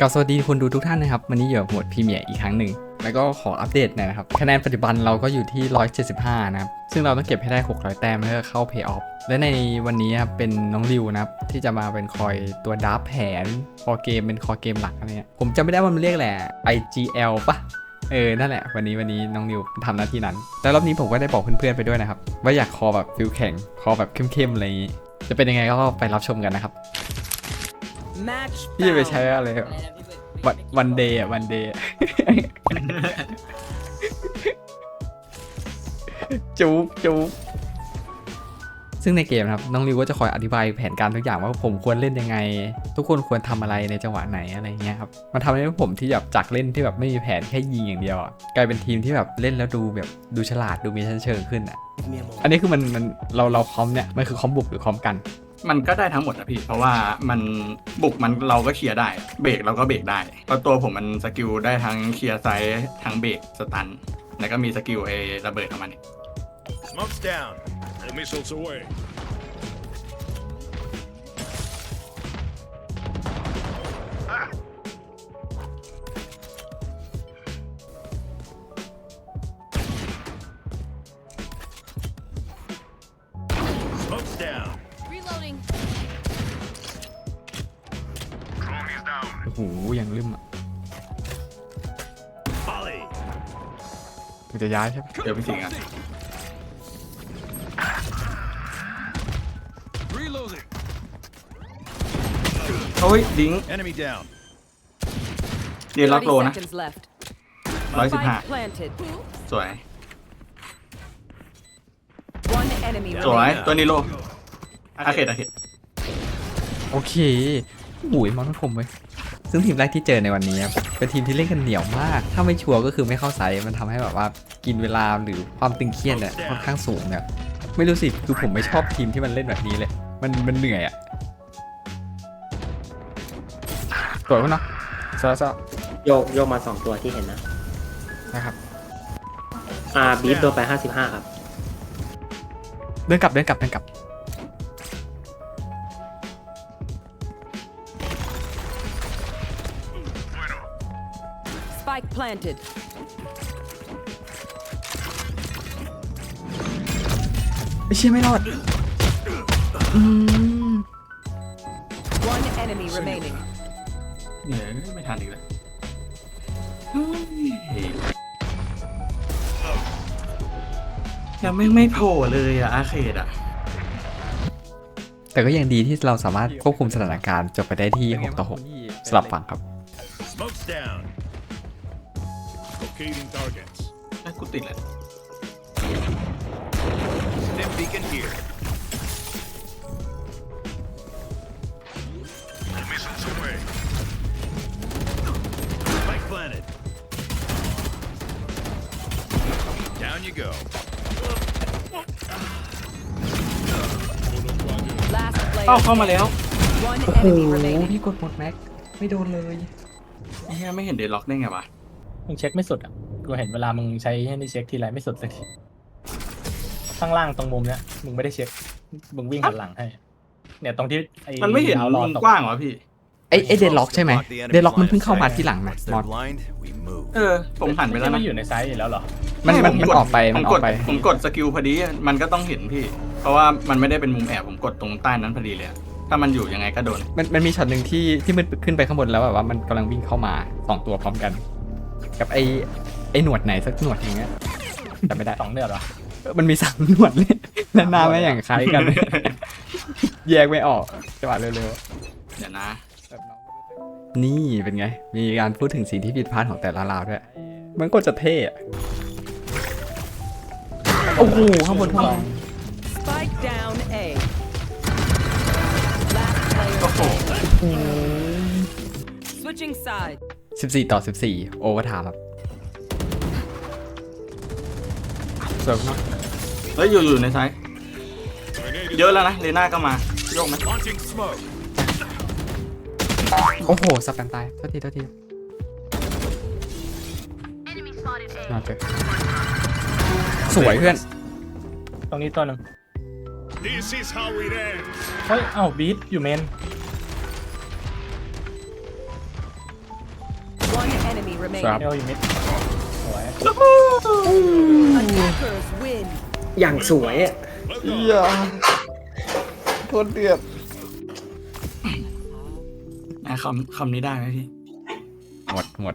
กับสวัสดีคนดูทุกท่านนะครับ วันนี้อยู่กับหมวดพรีเมียร์อีกครั้งหนึ่ง แล้วก็ขออัปเดตหน่อยนะครับ คะแนนปัจจุบันเราก็อยู่ที่ 175 นะครับ ซึ่งเราต้องเก็บให้ได้ 600 แต้มเพื่อเข้าเพย์ออฟและในวันนี้ครับเป็นน้องริวนะครับ ที่จะมาเป็นคอยตัวดับแผนคอเกมเป็นคอเกมหลักอะไรเงี้ยผมจำไม่ได้ว่ามันเรียกแหละ IGL ปะเออ นั่นแหละ วันนี้วันนี้น้องนิวทำหน้าที่นั้นแล้วรอบนี้ผมก็ได้บอกเพื่อนๆไปด้วยนะครับ ว่าอยากคอแบบฟิลแข่งคอแบบเข้มๆอะไรอย่างนี้ จะเป็นยังไงก็ไปรับชมกันนะครับ พี่จะไปใช้อะไรวันวันเดย์อะวันเดย์จูบจูบซึ่งในเกมนะครับน้องริวก็จะคอยอธิบายแผนการทุกอย่างว่าผมควรเล่นยังไง ทุกคนควรทำอะไรในจังหวะไหนอะไรเงี้ยครับมันทำให้ผมที่แบบจากเล่นที่แบบไม่มีแผนแค่ยิงอย่างเดียวกลายเป็นทีมที่แบบเล่นแล้วดูแบบดูฉลาดดูมีชั้นเชิงขึ้นอะอันนี้คือมันมันเราเราคอมเนี่ยมันคือคอมบุกหรือคอมกัน มันก็ได้ทั้งหมดนะพี่ เพราะว่ามันบุกมันเราก็เคลียร์ได้ เบรกเราก็เบรกได้ เพราะตัวผมมันสกิลได้ทั้งเคลียร์ไซส์ทั้งเบรกสตัน แล้วก็มีสกิลเอระเบิดของมันอีก Smoke's down. All missiles away. Reloading. Drone is down. โอ้โหยังลืมอะ Volley. ถึงจะย้ายใช่ปะเดี๋ยวพี่สิงห์อะ Reloading. โอ้ยดิง Enemy down. เรียนล็อก30โลนะ seconds left. ร้อยสิบห้า Spike planted. สวย One enemy สวย remaining. ตัวนี้โล อาเขตอาเขตโอเคหุยมอนไม่คมเว้ยซึ่งทีมแรกที่เจอในวันนี้ครับเป็นทีมที่เล่นกันเหนียวมาก ถ้าไม่ชัวร์ก็คือไม่เข้าไซส์มันทำให้แบบว่ากินเวลาหรือความตึงเครียดเนี่ยค่อนข้างสูงเนี่ยไม่รู้สิคือผมไม่ชอบทีมที่มันเล่นแบบนี้เลย มันมันเหนื่อยอะสวยปะเนาะสวยสวยโยกโยกมาสองตัวที่เห็นนะนะครับอ่าบีฟโดนไปห้าสิบห้าครับ เดินกลับเดินกลับเดินกลับ Spike planted. ไม่เชื่อไม่รอดอืม One enemy remaining. เนี่ยไม่ทันอีกแล้วเฮ้ยยังไม่ไม่โผล่เลยอะอาเขตอะแต่ก็ยังดีที่เราสามารถควบคุมสถานการณ์จบไปได้ที่ 6 ต่อ 6สลับฝั่งครับ Smoke's down. Locating targets. เอ้ยกูติดเลย Stim beacon here. All missiles away. Spike planted. Down you go. Last player. เข้าเข้ามาแล้ว One โอ้โห enemy remaining. พี่กดหมดแม็ก ไม่โดนเลย ไอ้เหี้ยไม่เห็นเดดล็อกได้ไงวะ มึงเช็คไม่สุดอะ กูเห็นเวลามึงใช้ให้นี่เช็คทีไรไม่สุดสักทีข้างล่างตรงมุมเนี้ยมึงไม่ได้เช็ค มึงวิ่งหันหลังให้ เนี่ยตรงที่ไอ้มันไม่เห็นเอารอมุมตกกว้างเหรอพี่ ไอไอเดนล็อกใช่ไหมเดนล็อกมันเพิ่งเข้ามาที่หลังนะ Once มอ they're ด blind, we move. เออผมหันไปไม่แล้ใช่วมันนะอยู่ในไซส์อยู่แล้วเหรอ มันมันผมันกดออกไปผมันมอกอกดไป ผมกดสกิลพอดีมันก็ต้องเห็นพี่ เพราะว่ามันไม่ได้เป็นมุมแอบผมกดตรงใต้นั้นพอดีเลยอะถ้ามันอยู่ยังไงก็โดน มันมันมีช็อตหนึ่งที่ที่มันขึ้นไปข้างบนแล้วแบบว่ามันกำลังวิ่งเข้ามาสองตัวพร้อมกัน กับไอไอหนวดไหนสักหนวดอย่างเงี้ยจำไม่ได้สองเดือนเหรอเออมันมีสามหนวดเลยและหน้าไม่อย่างคล้ายกัน แยกไม่ออกจังหวะเร็วเดี๋ยวนะๆนี่เป็นไง มีการพูดถึงสิ่งที่ผิดพลาดของแต่ละราวด้วย มันก็จะเท่อะโอ้โหข้างบนข้างบน Spike down A. Last player โอ้โห standing. Switching sides. 14 ต่อ 14 โอเวอร์ไทม์ครับสวยมากเฮ้ยอยู่อยู่ในซ้าย Grenade เยอะแล้วนะเลน่าก็มาโยกไหม Launching smoke. โอ้โหสแปมตายโทษทีโทษทีน่าเจอสวยเพื่อน ตรงนี้ตัวหนึ่ง This is how it ends. เฮ้ยเอ้าบีทอยู่เมน enemy ครับ remaining. เอลอยู่มิดสวย Attackers win. อย่างสวยอะอย่าโคตรเดือดอะคำคำนี้ได้ไหมพี่ หมดหมด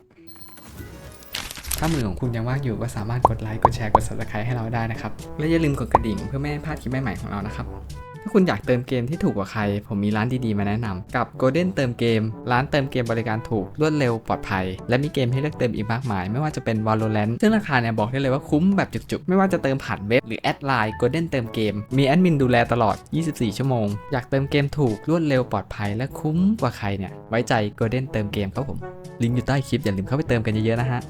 ถ้ามือของคุณยังว่างอยู่ก็สามารถกดไลค์ กดแชร์ กด subscribe ให้เราได้นะครับ และอย่าลืมกดกระดิ่งเพื่อไม่ให้พลาดคลิปใหม่ๆของเรานะครับ ถ้าคุณอยากเติมเกมที่ถูกกว่าใคร ผมมีร้านดีๆมาแนะนำกับ Golden เติมเกม ร้านเติมเกมบริการถูกรวดเร็วปลอดภัย และมีเกมให้เลือกเติมอีกมากมาย ไม่ว่าจะเป็น Valorant ซึ่งราคาเนี่ยบอกได้เลยว่าคุ้มแบบจุกๆ ไม่ว่าจะเติมผ่านเว็บหรือแอดไลน์ Golden เติมเกม มีแอดมินดูแลตลอด 24 ชั่วโมง อยากเติมเกมถูกรวดเร็วปลอดภัย และคุ้มกว่าใครเนี่ยไว้ใจ Golden เติมเกมครับผมลิงก์อยู่ใต้คลิปอย่าลืมเข้าไปเติมกันเยอะๆนะฮะ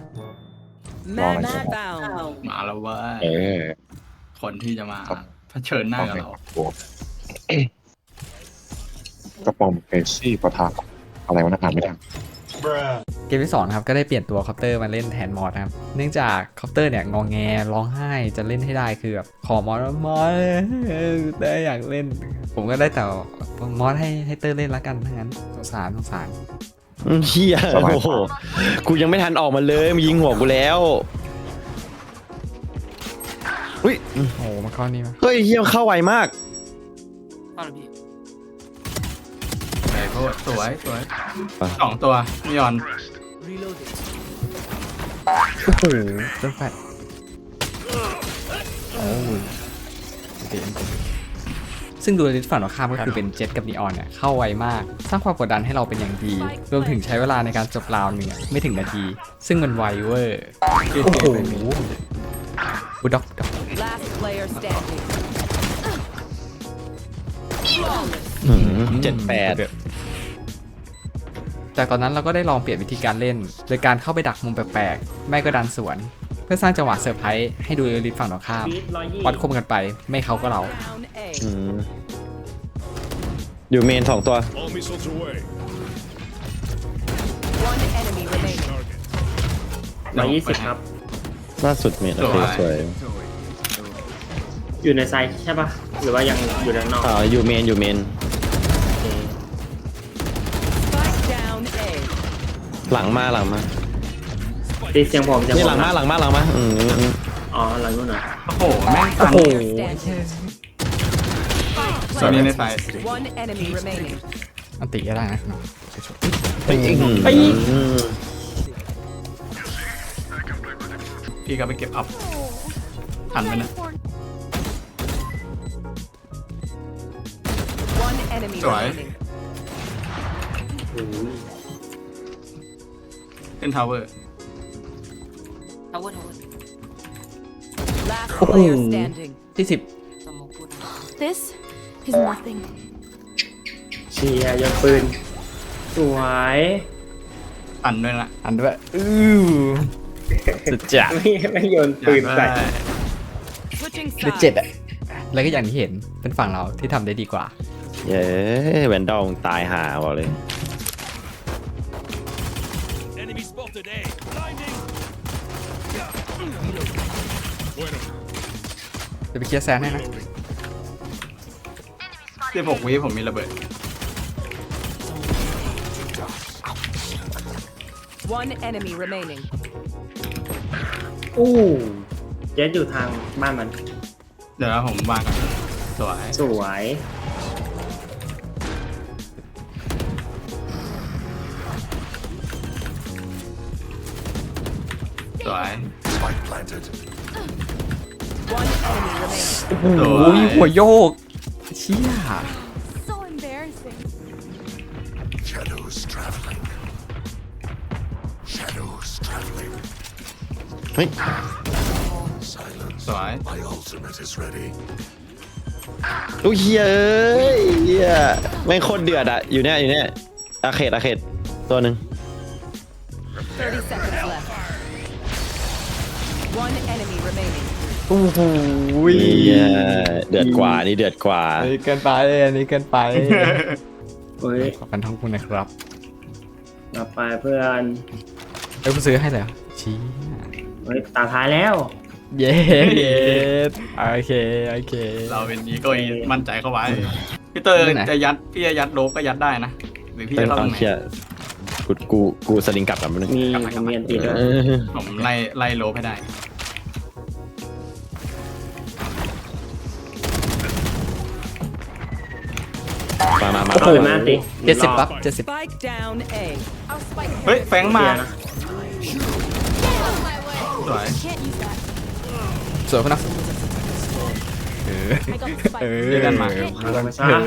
Match found. มาแล้วเว่าเออคนที่จะมาครับ เผชิญหน้ากับเราโอ้กระป๋อมเฟซี่ปะทะอะไรวะนะอ่านไม่ได้ เกมที่สองนะครับก็ได้เปลี่ยนตัวคอปเตอร์มาเล่นแทนมอสนะครับ เนื่องจากคอปเตอร์เนี่ยงองแงร้องไห้จะเล่นให้ได้คือแบบขอมอสว่ามอสเออเตอร์อยากเล่น ผมก็ได้แต่มอสให้ให้เตอร์เล่นละกันทั้งนั้นสงสารสงสารเฮียสบาย โอ้โหกูยังไม่ทันออกมาเลยมันยิงหัวกูแล้ว อุ้ยโอ้โหมาก้อนนี้มาเฮ้ยเฮียมันเข้าไวมากแต่โคตรสวยสวยไป สองตัวมิยอน Reloaded. โอ้โหเจ้าแฟดโอ้ยเต็มซึ่งดูลิสต์ฝั่งตรงข้ามก็คือเป็นเจ็ตกับนีออนเนี่ยเข้าไวมาก สร้างความกดดันให้เราเป็นอย่างดี รวมถึงใช้เวลาในการจบราวน์หนึ่งอะไม่ถึงนาที ซึ่งมันไวเวอร์โอ้โหอุด็อกด็อก Last player standing. อื้อหือเจ็ดแปดจากตอนนั้นเราก็ได้ลองเปลี่ยนวิธีการเล่น โดยการเข้าไปดักมุมแปลกๆ ไม่ก็ดันสวน เพื่อสร้างจังหวะเซอร์ไพรส์ให้ดูเอลิทฝั่งตรงข้ามบีดร้อยยี่วัดคมกันไป ไม่เขาก็เรา Down A. อืมอยู่เมนสองตัว All missiles away. One enemy remaining. Target. ร้อยยี่สิบครับ ล่าสุดเมนโอเคสวย อยู่ในไซส์ใช่ปะหรือว่ายังอยู่ด้านนอกอ่าอยู่เมนอยู่เมน โอเค Spike down A. หลังมาหลังมาตีเสียงผมเสียงนี่ผมหลังมาหลังมาหลังมาอืมอืมอืมอ๋อหลังนู้นเหรอโอ้โห แม่งตัน Player standing. ตัวนี้ในไซส์ One enemy remaining. อันติก็ได้นะอืมพี่ก็ไปเก็บอัพทันไหมนะ enemy Sorry. remaining. ขึ้นทาวเวอร์ Last player standing. ที่สิบ This is nothing. เชียร์ยกปืน สวยตันด้วยนะอันด้วยอื้อสุดจัดไม่ไม่โยนปืนใส่ อยากได้ Switching หรือเจ็ด sides. อะแล้วก็อย่างที่เห็นเป็นฝั่งเราที่ทำได้ดีกว่า เย้แวนดอลมึงตายหาบอกเลย Enemy spotted A. Blinding. Bueno. จะไปเคลียร์แซนให้นะ สิบหกวิผมมีระเบิด One enemy remaining. อู้เจ็ดอยู่ทางบ้านมัน เดี๋ยวนะผมวางก่อนสวยสวย วย One enemy remaining. สวโอ้ยยหัวโยกเชี่ย So embarrassing. Shadows traveling. Shadows traveling. เฮ้ย Silence. สวย My ultimate is ready. อุ้ยเฮียเอ้ยเฮียแม่งโคตรเดือดอะอยู่เนี่ยอยู่เนี่ยอาเขตอาเขตตัวหนึ่ง30 seconds โอ้โหเฮียเดือดกว่านี่เดือดกว่าอันนี้เกินไปอันนี้เกินไปเฮ้ยขอบคุณทั้งคุณนะครับต่อไปเพื่อนเอ้ยกูซื้อให้เลยเหรอชี้เฮ้ยตาท้ายแล้ว เย้เย้โอเคโอเค เราเป็นนี้ก็มั่นใจเข้าไว้พี่เตอร์เรื่องไหน จะยัดพี่จะยัดโลบก็ยัดได้นะหรือพี่เป็จะนเข้าต้ตอรงงไหนเคลียร์กูกูกูสลิงกลับกับมันงมีผมมีอันตีด้วยเออผมไล่ไล่โลให้ได้ มามามาโอ้โหแม่อันตีเจ็ดสิบปั๊บเจ็ดสิบ Spike down A. I'll spike เฮ้ยแฟงมาเสียนะ my way. สวย Can't use that. สวยคุณนะเออ I got the spike. เออเดี๋ยวกันมาไม่ต้องเกิน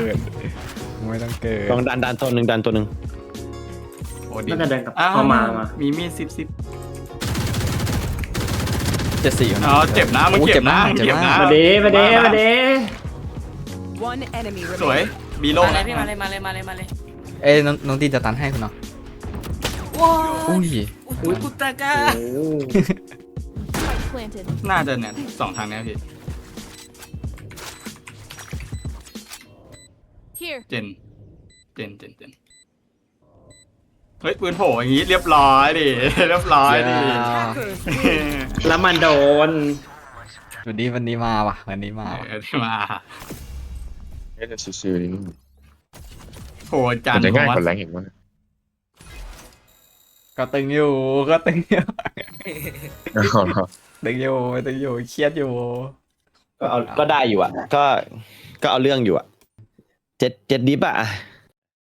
ไม่ต้องเกินลองดันดันตัวหนึ่งดันตัวหนึ่งโอ้ดีน่าจะเดินกลับอ้วเข้ามามา มีมีดซิบซิบเจ็ดสี่อ๋อเจ็บนะมันโอ้เจ็บนะเจ็บเจ็บมากนะมาเด้มาเด้มาเด้ One enemy สวย remaining. บีโลมาเลยพี่มาเลยมาเลยมาเลยมาเลยเอ้ยน้องน้องดีนจะตันให้คุณเนาะว้าอุ้ยอุ้ยกุตะกา Spike planted. น่าจะเนี่ยสองทางเนี้ยพี่ Here. เจน เจน เจน เจน เฮ้ยปืนโผล่อย่างงี้เรียบร้อยดิ เรียบร้อยดิ Hackers win. แล้วมันโดน วันนี้วันนี้มาว่ะวันนี้มาว่ะ เออที่มา เล่นซื่อๆนี่โหจานมันจะง่ายผมกว่าว่าแรงอีกมั้งก็ตึงอยู่ก็ตึงอยู่เอาเหรอตึงอยู่ตึงอยู่เครียดอยู่ ก็เอาก็ได้อยู่อะ ก็ก็เอาเรื่องอยู่อะเจ็ดเจ็ดดิฟอะ